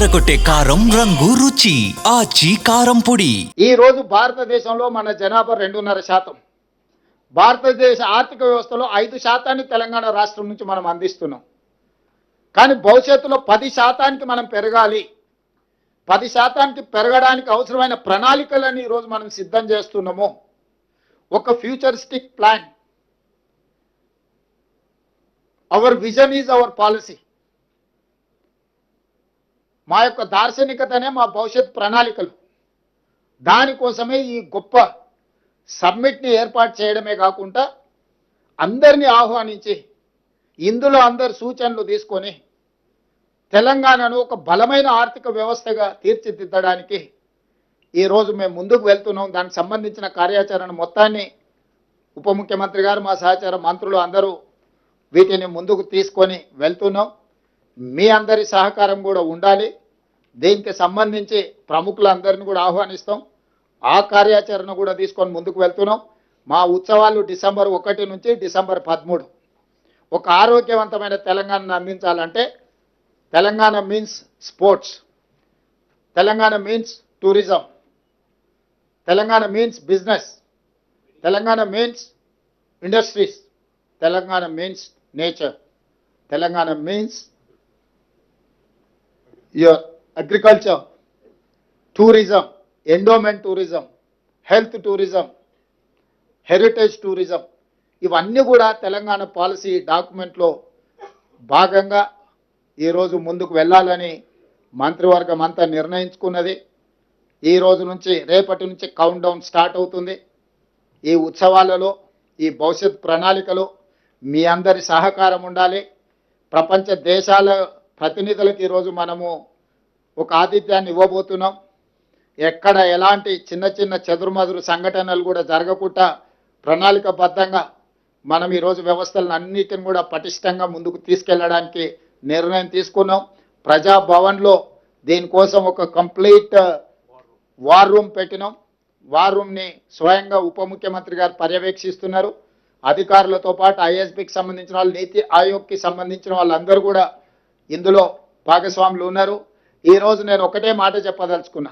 ఎర్రగొట్టే కారం రంగు రుచి ఆచి కారం పొడి. ఈ రోజు భారతదేశంలో మన జనాభా రెండున్నర శాతం. భారతదేశ ఆర్థిక వ్యవస్థలో ఐదు శాతాన్ని తెలంగాణ రాష్ట్రం నుంచి మనం అందిస్తున్నాం. కానీ భవిష్యత్తులో పది శాతానికి మనం పెరగాలి. పది శాతానికి పెరగడానికి అవసరమైన ప్రణాళికలను ఈరోజు మనం సిద్ధం చేస్తున్నాము. ఒక futuristic plan. Our vision is our policy మా యొక్క దార్శనికతనే మా భవిష్యత్ ప్రణాళికలు. దానికోసమే ఈ గొప్ప సమ్మిట్ని ఏర్పాటు చేయడమే కాకుండా అందరినీ ఆహ్వానించి ఇందులో అందరు సూచనలు తీసుకొని తెలంగాణను ఒక బలమైన ఆర్థిక వ్యవస్థగా తీర్చిదిద్దడానికి ఈరోజు మేము ముందుకు వెళ్తున్నాం. దానికి సంబంధించిన కార్యాచరణ మొత్తాన్ని ఉప ముఖ్యమంత్రి గారు మా సహచార మంత్రులు అందరూ వీటిని ముందుకు తీసుకొని వెళ్తున్నాం. మీ అందరి సహకారం కూడా ఉండాలి. దీనికి సంబంధించి ప్రముఖులందరినీ కూడా ఆహ్వానిస్తాం. ఆ కార్యాచరణ కూడా తీసుకొని ముందుకు వెళ్తున్నాం. మా ఉత్సవాలు డిసెంబర్ ఒకటి నుంచి డిసెంబర్ పదమూడు. ఒక ఆరోగ్యవంతమైన తెలంగాణను అందించాలంటే Telangana means sports Telangana means tourism Telangana means business Telangana means industries Telangana means nature Telangana means your agriculture tourism endowment tourism health tourism heritage tourism ఇవన్నీ కూడా తెలంగాణ పాలసీ డాక్యుమెంట్లో భాగంగా ఈరోజు ముందుకు వెళ్ళాలని మంత్రివర్గం అంతా నిర్ణయించుకున్నది. ఈ రోజు నుంచి రేపటి నుంచి కౌంట్ డౌన్ స్టార్ట్ అవుతుంది. ఈ ఉత్సవాలలో ఈ భవిష్యత్ ప్రణాళికలో మీ అందరి సహకారం ఉండాలి. ప్రపంచ దేశాల ప్రతినిధులకు ఈరోజు మనము ఒక ఆతిథ్యాన్ని ఇవ్వబోతున్నాం. ఎక్కడ ఎలాంటి చిన్న చిన్న చెదురుమదురు సంఘటనలు కూడా జరగకుండా ప్రణాళికబద్ధంగా మనం ఈరోజు వ్యవస్థలను అన్నిటిని కూడా పటిష్టంగా ముందుకు తీసుకెళ్ళడానికి నిర్ణయం తీసుకున్నాం. ప్రజాభవన్లో దీనికోసం ఒక కంప్లీట్ వార్ రూమ్ పెట్టినాం. వార్ రూమ్ని స్వయంగా ఉప ముఖ్యమంత్రి గారు పర్యవేక్షిస్తున్నారు. అధికారులతో పాటు ఐఎస్బికి సంబంధించిన వాళ్ళు నీతి ఆయోగ్కి సంబంధించిన వాళ్ళందరూ కూడా ఇందులో భాగస్వాములు ఉన్నారు. ఈ రోజు నేను ఒకటే మాట చెప్పదలుచుకున్నా.